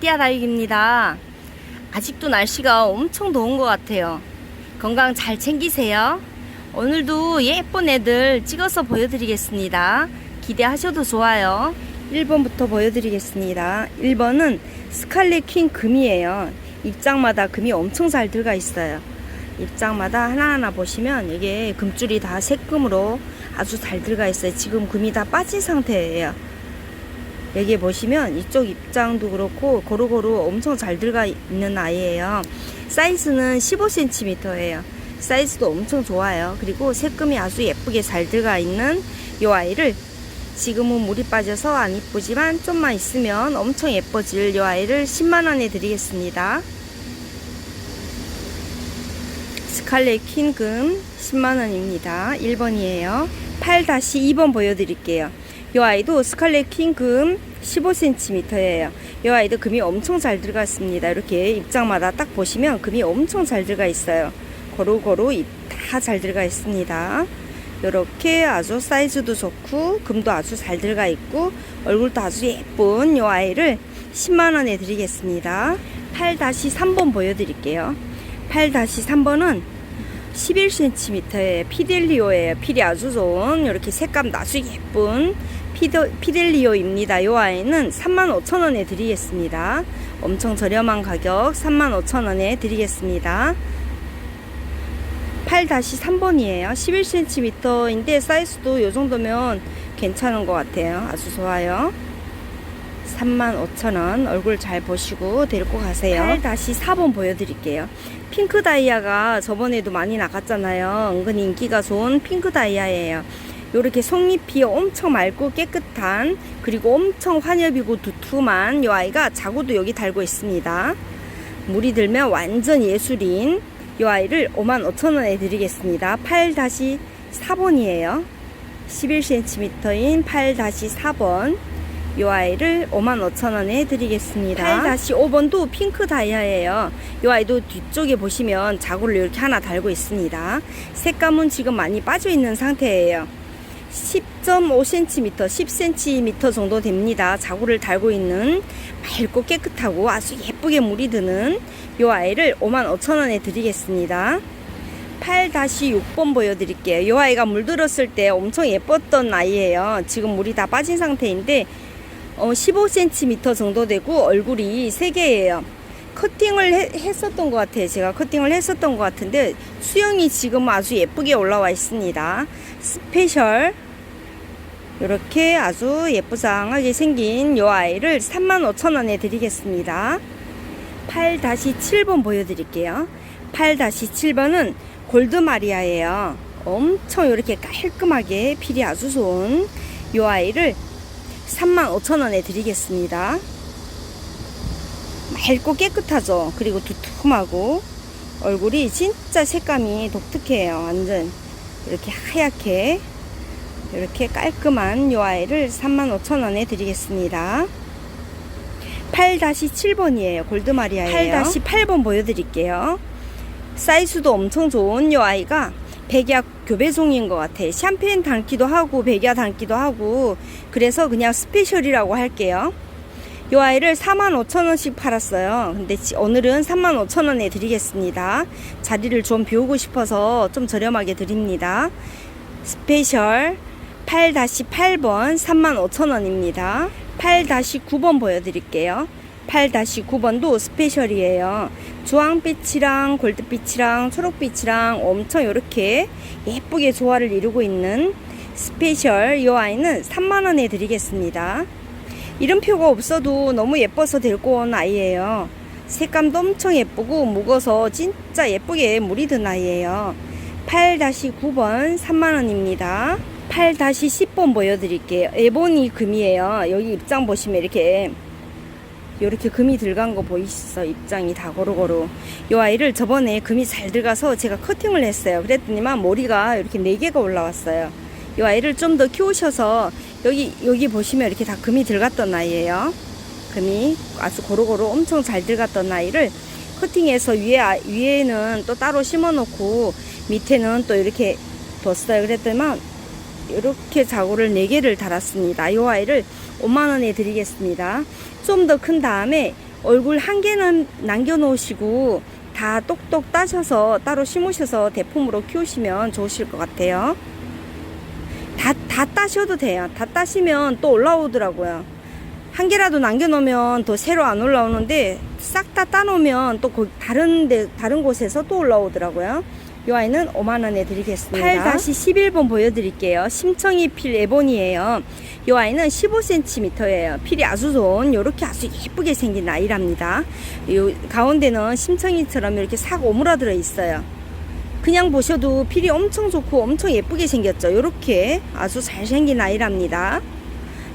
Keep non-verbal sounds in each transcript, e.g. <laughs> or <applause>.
안녕하세요. 아띠아 다육입니다. 아직도 날씨가 엄청 더운 것 같아요. 건강 잘 챙기세요. 오늘도 예쁜 애들 찍어서 보여드리겠습니다. 기대하셔도 좋아요. 1번부터 보여드리겠습니다. 1번은 스칼렛 퀸 금이에요. 입장마다 금이 엄청 잘 들어가 있어요. 입장마다 하나하나 보시면 이게 금줄이 다 색금으로 아주 잘 들어가 있어요. 지금 금이 다 빠진 상태예요. 여기 보시면 이쪽 입장도 그렇고 고루고루 엄청 잘 들어가 있는 아이예요. 사이즈는 15cm예요. 사이즈도 엄청 좋아요. 그리고 색금이 아주 예쁘게 잘 들어가 있는 이 아이를 지금은 물이 빠져서 안 이쁘지만 좀만 있으면 엄청 예뻐질 이 아이를 10만원에 드리겠습니다. 스칼렛 퀸금 10만원입니다. 1번이에요. 8-2번 보여드릴게요. 이 아이도 스칼렛 킹금 15cm예요. 이 아이도 금이 엄청 잘 들어갔습니다. 이렇게 입장마다 딱 보시면 금이 엄청 잘 들어가 있어요. 고루고루 다 잘 들어가 있습니다. 이렇게 아주 사이즈도 좋고 금도 아주 잘 들어가 있고 얼굴도 아주 예쁜 이 아이를 10만원에 드리겠습니다. 8-3번 보여드릴게요. 8-3번은 11cm의 피델리오예요. 필이 아주 좋은 이렇게 색감 아주 예쁜 피더, 피델리오입니다. 이 아이는 35,000원에 드리겠습니다. 엄청 저렴한 가격 35,000원에 드리겠습니다. 8-3번이에요. 11cm인데 사이즈도 이 정도면 괜찮은 것 같아요. 아주 좋아요. 35,000원 얼굴 잘 보시고 데리고 가세요. 8-4번 보여드릴게요. 핑크 다이아가 저번에도 많이 나갔잖아요. 은근히 인기가 좋은 핑크 다이아예요. 요렇게 속잎이 엄청 맑고 깨끗한 그리고 엄청 환엽이고 두툼한 이 아이가 자구도 여기 달고 있습니다. 물이 들면 완전 예술인 이 아이를 55,000원에 드리겠습니다. 8-4번이에요. 11cm인 8-4번 이 아이를 55,000원에 드리겠습니다. 8-5번도 핑크 다이아예요. 이 아이도 뒤쪽에 보시면 자구를 이렇게 하나 달고 있습니다. 색감은 지금 많이 빠져 있는 상태예요. 10.5cm, 10cm 정도 됩니다. 자구를 달고 있는 맑고 깨끗하고 아주 예쁘게 물이 드는 이 아이를 55,000원에 드리겠습니다. 8-6번 보여드릴게요. 이 아이가 물들었을 때 엄청 예뻤던 아이예요. 지금 물이 다 빠진 상태인데 어, 15cm 정도 되고 얼굴이 3개예요. 커팅을 해- 했었던 것 같아요. 제가 커팅을 했었던 것 같은데 수영이 지금 아주 예쁘게 올라와 있습니다. 스페셜 이렇게 아주 예쁘장하게 생긴 이 아이를 35,000원에 드리겠습니다. 8-7번 보여드릴게요. 8-7번은 골드마리아예요. 엄청 이렇게 깔끔하게 필이 아주 좋은 이 아이를 35,000원에 드리겠습니다. 맑고 깨끗하죠. 그리고 두툼하고 얼굴이 진짜 색감이 독특해요. 완전 이렇게 하얗게 이렇게 깔끔한 이 아이를 35,000원에 드리겠습니다. 8-7번이에요. 골드마리아예요. 8-8번 보여드릴게요. 사이즈도 엄청 좋은 이 아이가 백야 교배종인 것 같아. 샴페인 담기도 하고 백야 담기도 하고 그래서 그냥 스페셜이라고 할게요. 이 아이를 45,000원씩 팔았어요. 근데 지- 오늘은 35,000원에 드리겠습니다. 자리를 좀 비우고 싶어서 좀 저렴하게 드립니다. 스페셜 8-8번 35,000원입니다. 8-9번 보여드릴게요. 8-9번도 스페셜이에요. 주황빛이랑 골드빛이랑 초록빛이랑 엄청 이렇게 예쁘게 조화를 이루고 있는 스페셜 이 아이는 3만원에 드리겠습니다. 이름표가 없어도 너무 예뻐서 데리고 온 아이예요. 색감도 엄청 예쁘고 묵어서 진짜 예쁘게 물이 든 아이예요. 8-9번 3만원입니다. 8-10번 보여드릴게요. 에보니 금이에요. 여기 입장 보시면 이렇게 이렇게 금이 들어간 거 보이시죠? 입장이 다 고루고루. 이 아이를 저번에 금이 잘 들어가서 제가 커팅을 했어요. 그랬더니만 머리가 이렇게 4개가 올라왔어요. 이 아이를 좀 더 키우셔서 여기 여기 보시면 이렇게 다 금이 들어갔던 아이예요. 금이 아주 고루고루 엄청 잘 들어갔던 아이를 커팅해서 위에 아- 위에는 또 따로 심어 놓고 밑에는 또 이렇게 뒀어요. 그랬더니만 이렇게 자고를 4개를 달았습니다. 이 아이를 5만원에 드리겠습니다. 좀 더 큰 다음에 얼굴 한 개는 남겨놓으시고 다 똑똑 따셔서 따로 심으셔서 대품으로 키우시면 좋으실 것 같아요. 다, 다 따셔도 돼요. 다 따시면 또 올라오더라고요. 한 개라도 남겨놓으면 또 새로 안 올라오는데 싹 다 따놓으면 또 거- 다른 데, 다른 곳에서 또 올라오더라고요. 이 아이는 5만원에 드리겠습니다. 8-11번 보여드릴게요. 심청이 필 에본이에요. 이 아이는 15cm예요. 필이 아주 좋은 요렇게 아주 예쁘게 생긴 아이랍니다. 요 가운데는 심청이처럼 이렇게 싹 오므라들어 있어요. 그냥 보셔도 필이 엄청 좋고 엄청 예쁘게 생겼죠. 요렇게 아주 잘생긴 아이랍니다.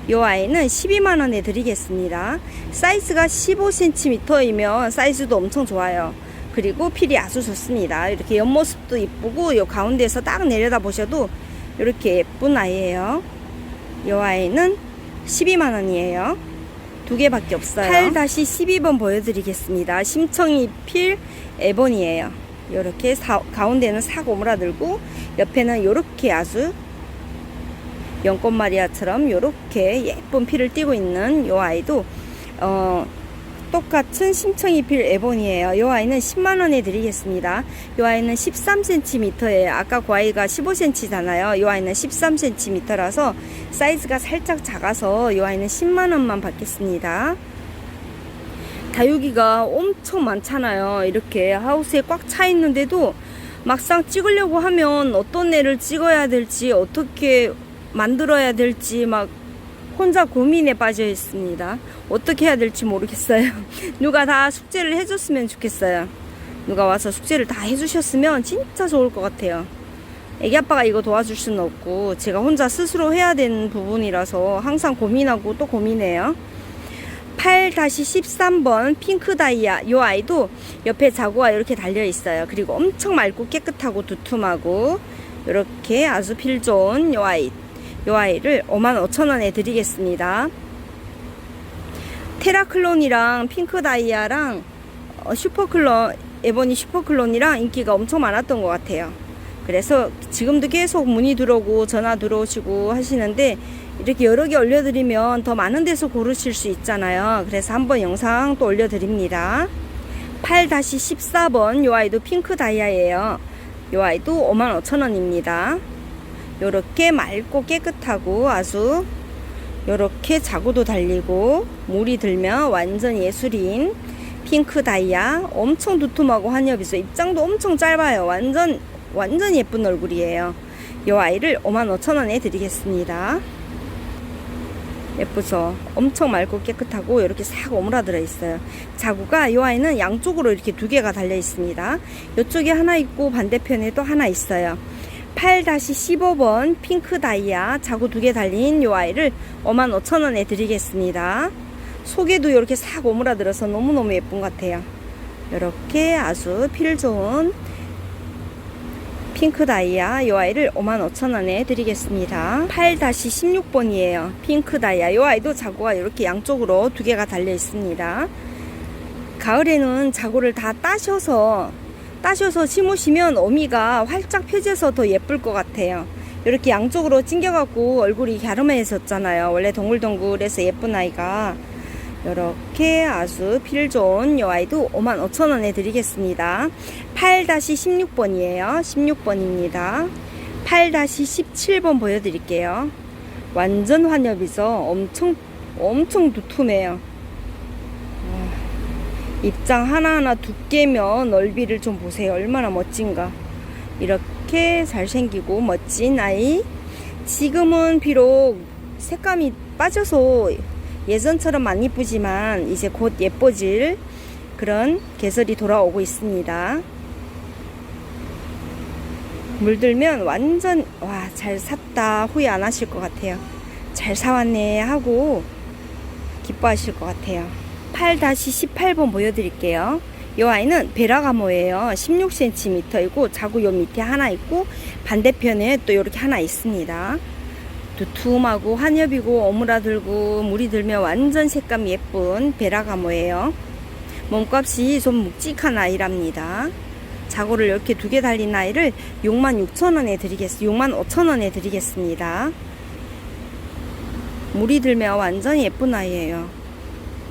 요 아이는 12만원에 드리겠습니다. 사이즈가 15cm이면 사이즈도 엄청 좋아요. 그리고 필이 아주 좋습니다. 이렇게 옆모습도 이쁘고 요 가운데에서 딱 내려다 보셔도 이렇게 예쁜 아이예요. 요 아이는 12만원이에요. 두 개밖에 없어요. 8-12번 보여드리겠습니다. 심청이 필 에본이에요. 요렇게 사- 가운데는 싹 오므라들고 옆에는 요렇게 아주 연꽃 마리아처럼 요렇게 예쁜 피를 띠고 있는 요 아이도 어 똑같은 심청이필 에본이에요. 요 아이는 10만원에 드리겠습니다. 요 아이는 13cm예요. 아까 그 아이가 15cm잖아요. 요 아이는 13cm라서 사이즈가 살짝 작아서 요 아이는 10만원만 받겠습니다. 다육이가 엄청 많잖아요. 이렇게 하우스에 꽉 차 있는데도 막상 찍으려고 하면 어떤 애를 찍어야 될지 어떻게 만들어야 될지 막 혼자 고민에 빠져 있습니다. 어떻게 해야 될지 모르겠어요. <laughs> 누가 다 숙제를 해줬으면 좋겠어요. 누가 와서 숙제를 다 해주셨으면 진짜 좋을 것 같아요. 애기 아빠가 이거 도와줄 수는 없고 제가 혼자 스스로 해야 되는 부분이라서 항상 고민하고 또 고민해요. 8-13번 핑크 다이아 이 아이도 옆에 자구가 이렇게 달려 있어요. 그리고 엄청 맑고 깨끗하고 두툼하고 이렇게 아주 필 좋은 이 아이 이 아이를 55,000원에 드리겠습니다. 테라클론이랑 핑크 다이아랑 어, 슈퍼클론 에버니 슈퍼클론이랑 인기가 엄청 많았던 것 같아요. 그래서 지금도 계속 문의 들어오고 전화 들어오시고 하시는데 이렇게 여러 개 올려드리면 더 많은 데서 고르실 수 있잖아요. 그래서 한번 영상 또 올려드립니다. 8-14번 요 아이도 핑크 다이아예요. 요 아이도 55,000원입니다. 요렇게 맑고 깨끗하고 아주 요렇게 자구도 달리고 물이 들면 완전 예술인 핑크 다이아 엄청 두툼하고 한엽이죠 입장도 엄청 짧아요 완전 완전 예쁜 얼굴이에요. 이 아이를 55,000원에 드리겠습니다. 예쁘죠? 엄청 맑고 깨끗하고 이렇게 싹 오므라들어 있어요. 자구가 이 아이는 양쪽으로 이렇게 두 개가 달려 있습니다. 이쪽에 하나 있고 반대편에도 하나 있어요. 8-15번 핑크 다이아 자구 두 개 달린 이 아이를 55,000원에 드리겠습니다. 속에도 이렇게 싹 오므라들어서 너무너무 예쁜 것 같아요. 이렇게 아주 필 좋은 핑크 다이아 이 아이를 55,000원에 드리겠습니다. 8-16번이에요. 핑크 다이아 이 아이도 자구가 이렇게 양쪽으로 두 개가 달려 있습니다. 가을에는 자구를 다 따셔서 따셔서 심으시면 어미가 활짝 펴져서 더 예쁠 것 같아요. 이렇게 양쪽으로 찡겨갖고 얼굴이 갸름해졌잖아요. 원래 동글동글해서 예쁜 아이가. 이렇게 아주 필 좋은 이 아이도 55,000원에 드리겠습니다. 8-16번이에요. 16번입니다. 8-17번 보여드릴게요. 완전 환엽이죠. 엄청, 엄청 두툼해요. 입장 하나하나 두께면 넓이를 좀 보세요. 얼마나 멋진가. 이렇게 잘생기고 멋진 아이. 지금은 비록 색감이 빠져서 예전처럼 안 이쁘지만 이제 곧 예뻐질 그런 계절이 돌아오고 있습니다. 물들면 완전 와 잘 샀다 후회 안 하실 것 같아요. 잘 사왔네 하고 기뻐하실 것 같아요. 8-18번 보여드릴게요. 이 아이는 베라가모예요. 16cm이고 자구 요 밑에 하나 있고 반대편에 또 이렇게 하나 있습니다. 두툼하고 한엽이고 오므라들고 물이 들면 완전 색감 예쁜 베라가모예요. 몸값이 좀 묵직한 아이랍니다. 자고를 이렇게 두 개 달린 아이를 66,000원에 드리겠, 65,000원에 드리겠습니다. 물이 들면 완전 예쁜 아이예요.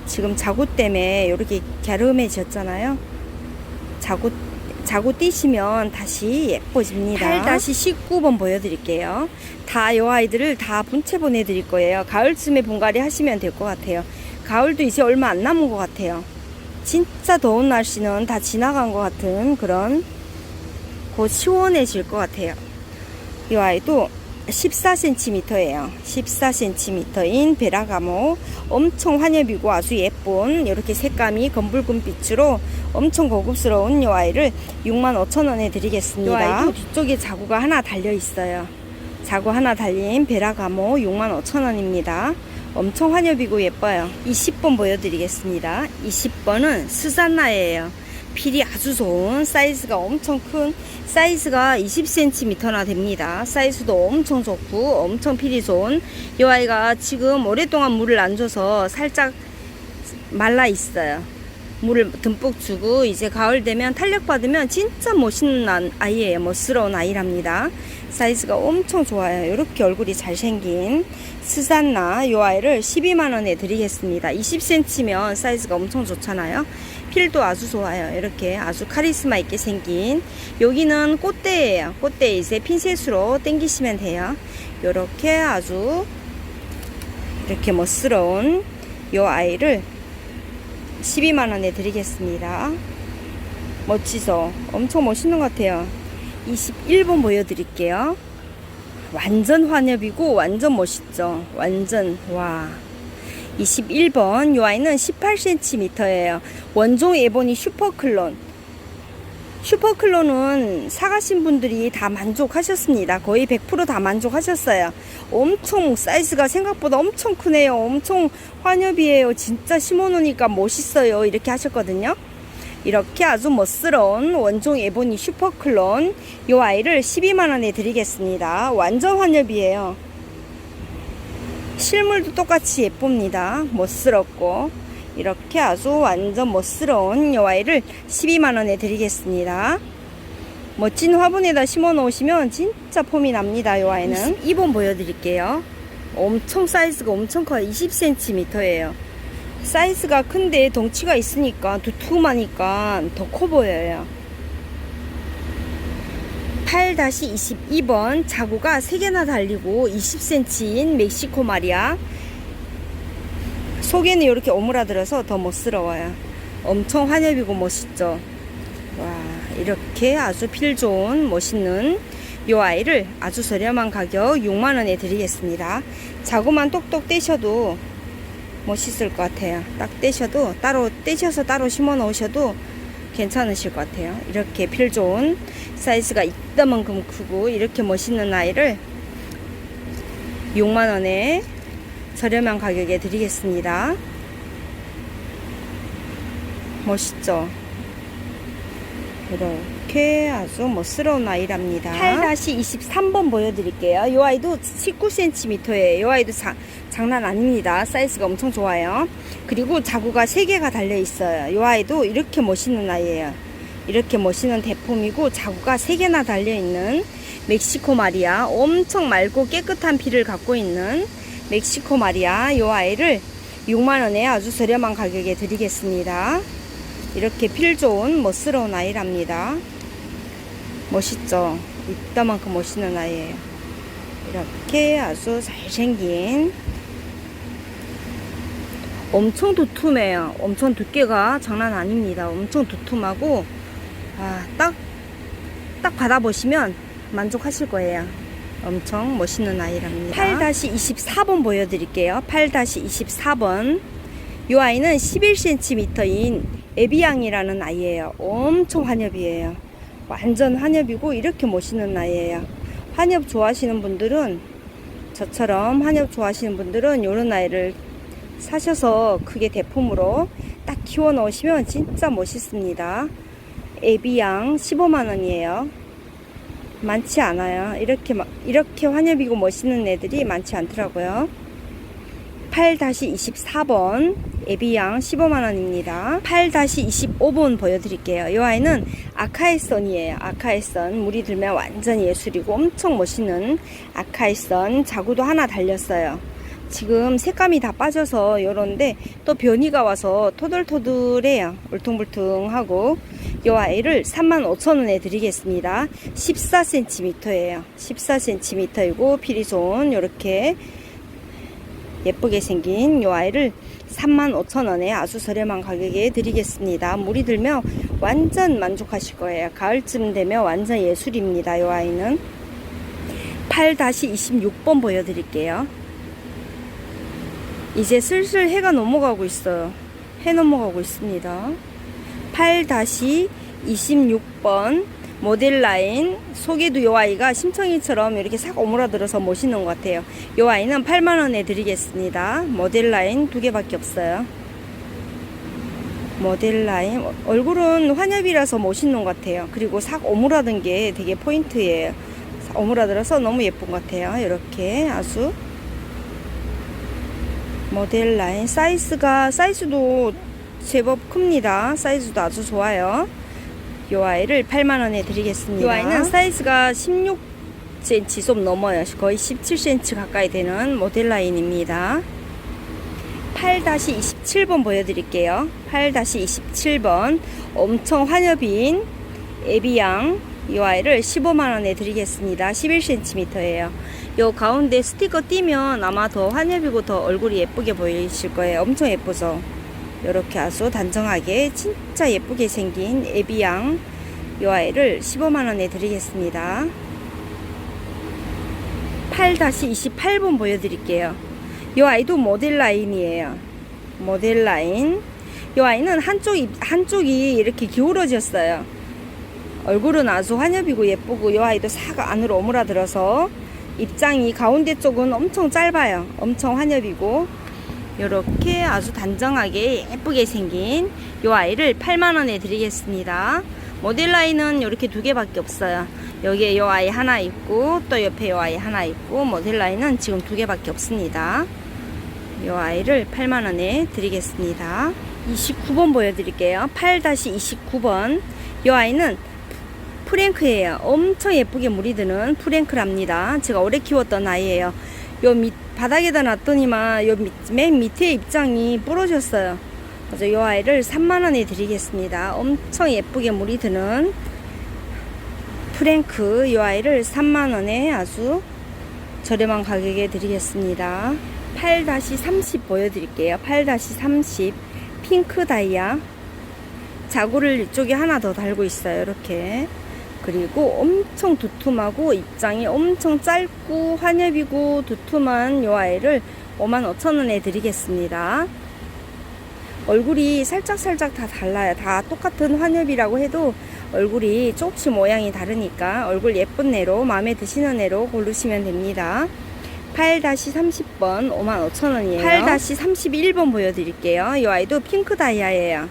지금 자고 때문에 이렇게 갸름해졌잖아요. 자고 자고 뛰시면 다시 예뻐집니다. 8-19번 보여드릴게요. 다 요 아이들을 다 분체 보내드릴 거예요. 가을쯤에 분갈이 하시면 될 것 같아요. 가을도 이제 얼마 안 남은 것 같아요. 진짜 더운 날씨는 다 지나간 것 같은 그런 곧 시원해질 것 같아요. 이 아이도 14cm예요. 14cm인 베라가모 엄청 환엽이고 아주 예쁜 이렇게 색감이 검붉은 빛으로 엄청 고급스러운 이 아이를 65,000원에 드리겠습니다. 이 아이도 뒤쪽에 자구가 하나 달려 있어요. 자구 하나 달린 베라가모 65,000원입니다. 엄청 환엽이고 예뻐요. 20번 보여드리겠습니다. 20번은 스산나예요. 필이 아주 좋은 사이즈가 엄청 큰 사이즈가 20cm나 됩니다. 사이즈도 엄청 좋고 엄청 필이 좋은 이 아이가 지금 오랫동안 물을 안 줘서 살짝 말라 있어요. 물을 듬뿍 주고 이제 가을 되면 탄력 받으면 진짜 멋있는 아이예요. 멋스러운 아이랍니다. 사이즈가 엄청 좋아요. 이렇게 얼굴이 잘생긴 스산나 이 아이를 12만원에 드리겠습니다. 20cm면 사이즈가 엄청 좋잖아요. 필도 아주 좋아요. 이렇게 아주 카리스마 있게 생긴 여기는 꽃대예요. 꽃대 이제 핀셋으로 당기시면 돼요. 이렇게 아주 이렇게 멋스러운 이 아이를 12만원에 드리겠습니다. 멋지죠? 엄청 멋있는 것 같아요. 21번 보여드릴게요. 완전 환엽이고 완전 멋있죠. 완전 와. 21번 이 아이는 18cm예요. 원종 에보니 슈퍼클론. 슈퍼클론은 사가신 분들이 다 만족하셨습니다. 거의 100%다 만족하셨어요. 엄청 사이즈가 생각보다 엄청 크네요. 엄청 환엽이에요. 진짜 심어놓으니까 멋있어요. 이렇게 하셨거든요. 이렇게 아주 멋스러운 원종 에보니 슈퍼클론 이 아이를 12만원에 드리겠습니다. 완전 환엽이에요. 실물도 똑같이 예쁩니다. 멋스럽고 이렇게 아주 완전 멋스러운 이 아이를 12만원에 드리겠습니다. 멋진 화분에다 심어 놓으시면 진짜 폼이 납니다. 이 아이는 2번 보여드릴게요. 엄청 사이즈가 엄청 커요. 20cm예요. 사이즈가 큰데 덩치가 있으니까 두툼하니까 더 커 보여요. 8-22번 자구가 3개나 달리고 20cm인 멕시코 마리아 속에는 이렇게 오므라들어서 더 멋스러워요. 엄청 환엽이고 멋있죠. 와 이렇게 아주 필 좋은 멋있는 이 아이를 아주 저렴한 가격 6만원에 드리겠습니다. 자구만 똑똑 떼셔도 멋있을 것 같아요. 딱 떼셔도 따로 떼셔서 따로 심어 놓으셔도 괜찮으실 것 같아요. 이렇게 필 좋은 사이즈가 이따만큼 크고 이렇게 멋있는 아이를 6만원에 저렴한 가격에 드리겠습니다. 멋있죠? 이렇게 아주 멋스러운 아이랍니다. 8-23번 보여드릴게요. 이 아이도 19cm예요. 이 아이도 자, 장난 아닙니다. 사이즈가 엄청 좋아요. 그리고 자구가 3개가 달려있어요. 이 아이도 이렇게 멋있는 아이예요. 이렇게 멋있는 대폼이고 자구가 3개나 달려있는 멕시코 마리아 엄청 맑고 깨끗한 피를 갖고 있는 멕시코 마리아 이 아이를 6만원에 아주 저렴한 가격에 드리겠습니다. 이렇게 필 좋은 멋스러운 아이랍니다. 멋있죠? 이따만큼 멋있는 아이예요. 이렇게 아주 잘생긴 엄청 두툼해요. 엄청 두께가 장난 아닙니다. 엄청 두툼하고 아, 딱, 딱 받아보시면 만족하실 거예요. 엄청 멋있는 아이랍니다. 8-24번 보여드릴게요. 8-24번. 이 아이는 11cm인 에비앙이라는 아이예요. 엄청 환엽이에요. 완전 환엽이고 이렇게 멋있는 아이예요. 환엽 좋아하시는 분들은 저처럼 환엽 좋아하시는 분들은 이런 아이를 사셔서 크게 대품으로 딱 키워 놓으시면 진짜 멋있습니다. 에비양 15만원이에요. 많지 않아요. 이렇게, 이렇게 환엽이고 멋있는 애들이 많지 않더라고요. 8-24번 에비양 15만원입니다. 8-25번 보여드릴게요. 이 아이는 아카이선이에요. 아카이선. 물이 들면 완전 예술이고 엄청 멋있는 아카이선. 자구도 하나 달렸어요. 지금 색감이 다 빠져서 요런데 또 변이가 와서 토들토들해요. 울퉁불퉁하고 이 아이를 35,000원에 드리겠습니다. 14cm예요. 14cm이고 피리손 요렇게 예쁘게 생긴 이 아이를 35,000원에 아주 저렴한 가격에 드리겠습니다. 물이 들면 완전 만족하실 거예요. 가을쯤 되면 완전 예술입니다. 이 아이는 8-26번 보여드릴게요. 이제 슬슬 해가 넘어가고 있어요. 해 넘어가고 있습니다. 8-26번 모델 라인 속에도 요 아이가 심청이처럼 이렇게 싹 오므라들어서 멋있는 것 같아요. 요 아이는 8만원에 드리겠습니다. 모델 라인 두 개밖에 없어요. 모델 라인 얼굴은 환엽이라서 멋있는 것 같아요. 그리고 싹 오므라든 게 되게 포인트예요. 싹 오므라들어서 너무 예쁜 것 같아요. 이렇게 아주 모델 라인 사이즈가 사이즈도 제법 큽니다. 사이즈도 아주 좋아요. 이 아이를 8만원에 드리겠습니다. 이 아이는 사이즈가 16cm 좀 넘어요. 거의 17cm 가까이 되는 모델 라인입니다. 8-27번 보여드릴게요. 8-27번 엄청 환엽인 에비양 이 아이를 15만원에 드리겠습니다. 11cm예요. 요 가운데 스티커 띄면 아마 더 환엽이고 더 얼굴이 예쁘게 보이실 거예요. 엄청 예쁘죠? 이렇게 아주 단정하게 진짜 예쁘게 생긴 에비양 이 아이를 15만원에 드리겠습니다. 8-28번 보여드릴게요. 이 아이도 모델 라인이에요. 모델 라인. 이 아이는 한쪽이, 한쪽이 이렇게 기울어졌어요. 얼굴은 아주 환엽이고 예쁘고 이 아이도 싹 안으로 오므라들어서 입장이 가운데 쪽은 엄청 짧아요. 엄청 환엽이고 이렇게 아주 단정하게 예쁘게 생긴 이 아이를 8만원에 드리겠습니다. 모델 라인은 이렇게 두 개밖에 없어요. 여기에 이 아이 하나 있고 또 옆에 이 아이 하나 있고 모델 라인은 지금 두 개밖에 없습니다. 이 아이를 8만원에 드리겠습니다. 29번 보여드릴게요. 8-29번 이 아이는 프랭크예요. 엄청 예쁘게 물이 드는 프랭크랍니다. 제가 오래 키웠던 아이예요. 요 밑, 바닥에다 놨더니만 요 밑, 맨 밑에 입장이 부러졌어요. 그래서 요 아이를 3만원에 드리겠습니다. 엄청 예쁘게 물이 드는 프랭크 요 아이를 3만원에 아주 저렴한 가격에 드리겠습니다. 8-30 보여드릴게요. 8-30 핑크 다이아 자구를 이쪽에 하나 더 달고 있어요. 이렇게 그리고 엄청 두툼하고 입장이 엄청 짧고 환엽이고 두툼한 요 아이를 55,000원에 드리겠습니다. 얼굴이 살짝살짝 다 달라요. 다 똑같은 환엽이라고 해도 얼굴이 조금씩 모양이 다르니까 얼굴 예쁜 애로 마음에 드시는 애로 고르시면 됩니다. 8-30번 55,000원이에요. 8-31번 보여드릴게요. 이 아이도 핑크 다이아예요.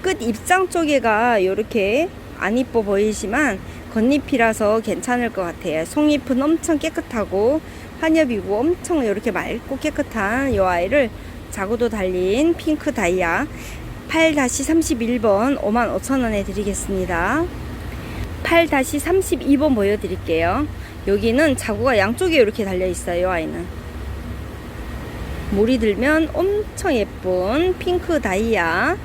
끝 입장 쪽에가 이렇게 안 이뻐 보이지만 겉잎이라서 괜찮을 것 같아요. 속잎은 엄청 깨끗하고 환엽이고 엄청 이렇게 맑고 깨끗한 이 아이를 자구도 달린 핑크 다이아 8-31번 55,000원에 드리겠습니다. 8-32번 보여드릴게요. 여기는 자구가 양쪽에 이렇게 달려 있어요. 이 아이는 물이 들면 엄청 예쁜 핑크 다이아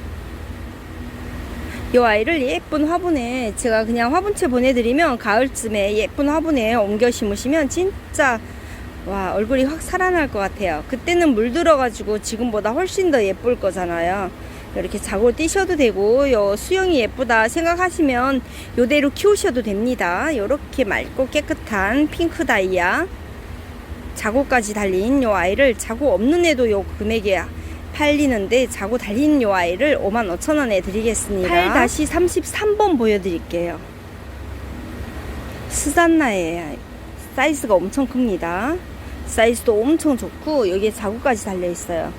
이 아이를 예쁜 화분에 제가 그냥 화분채 보내드리면 가을쯤에 예쁜 화분에 옮겨 심으시면 진짜 와 얼굴이 확 살아날 것 같아요. 그때는 물 들어가지고 지금보다 훨씬 더 예쁠 거잖아요. 이렇게 자고 뛰셔도 되고 요 수영이 예쁘다 생각하시면 요대로 키우셔도 됩니다. 이렇게 맑고 깨끗한 핑크 다이아. 자고까지 달린 요 아이를 자고 없는 애도 요 금액이야 팔리는데 자고 달린 요 아이를 55,000원에 드리겠습니다. 8-33번 보여드릴게요. 스잔나의 사이즈가 엄청 큽니다. 사이즈도 엄청 좋고 여기에 자구까지 달려있어요.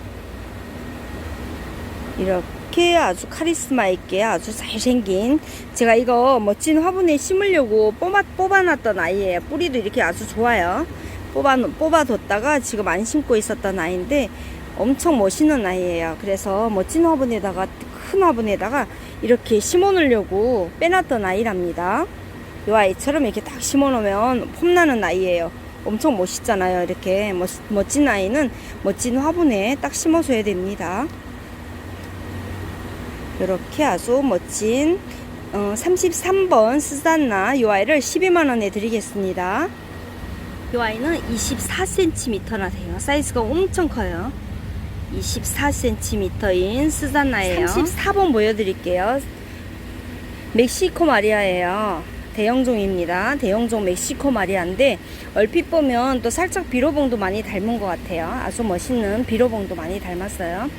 이렇게 아주 카리스마 있게 아주 잘생긴 제가 이거 멋진 화분에 심으려고 뽑아, 뽑아놨던 아이예요. 뿌리도 이렇게 아주 좋아요. 뽑아, 뽑아뒀다가 지금 안 심고 있었던 아이인데 엄청 멋있는 아이예요. 그래서 멋진 화분에다가 큰 화분에다가 이렇게 심어 놓으려고 빼놨던 아이랍니다. 이 아이처럼 이렇게 딱 심어 놓으면 폼나는 아이예요. 엄청 멋있잖아요. 이렇게 멋, 멋진 아이는 멋진 화분에 딱 심어줘야 됩니다. 이렇게 아주 멋진 어, 33번 스산나 이 아이를 12만원에 드리겠습니다. 이 아이는 24cm나 돼요. 사이즈가 엄청 커요. 24cm인 스산나예요. 34번 보여드릴게요. 멕시코 마리아예요. 대형종입니다. 대형종 멕시코 마리아인데 얼핏 보면 또 살짝 비로봉도 많이 닮은 것 같아요. 아주 멋있는 비로봉도 많이 닮았어요.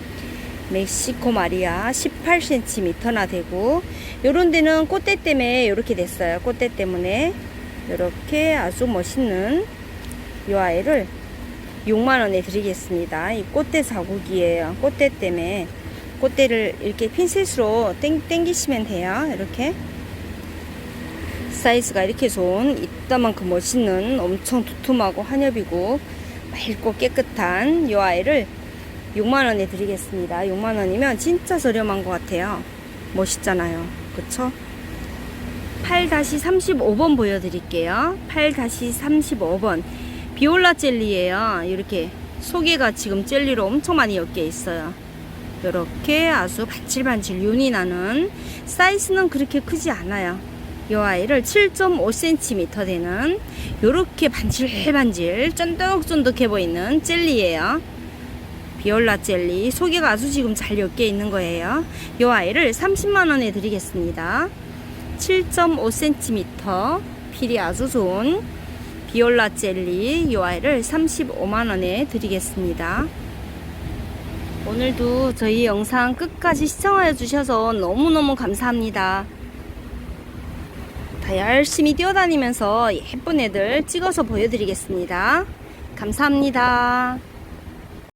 멕시코 마리아 18cm나 되고 요런 데는 꽃대 때문에 이렇게 됐어요. 꽃대 때문에 이렇게 아주 멋있는 요 아이를 6만원에 드리겠습니다. 이 꽃대 사국이에요. 꽃대 때문에 꽃대를 이렇게 핀셋으로 땡, 땡기시면 돼요. 이렇게 사이즈가 이렇게 좋은 이따만큼 멋있는 엄청 두툼하고 한엽이고 맑고 깨끗한 이 아이를 6만원에 드리겠습니다. 6만원이면 진짜 저렴한 것 같아요. 멋있잖아요. 그쵸? 8-35번 보여드릴게요. 8-35번. 비올라 젤리예요. 이렇게 속에가 지금 젤리로 엄청 많이 엮여 있어요. 이렇게 아주 반질반질 윤이 나는 사이즈는 그렇게 크지 않아요. 이 아이를 7.5cm 되는 이렇게 반질반질 쫀득쫀득해 보이는 젤리예요. 비올라 젤리 속에가 아주 지금 잘 엮여 있는 거예요. 이 아이를 30만원에 드리겠습니다. 7.5cm 필이 아주 좋은 비올라 젤리 이 아이를 35만원에 드리겠습니다. 오늘도 저희 영상 끝까지 시청해 주셔서 너무너무 감사합니다. 다 열심히 뛰어다니면서 예쁜 애들 찍어서 보여드리겠습니다. 감사합니다.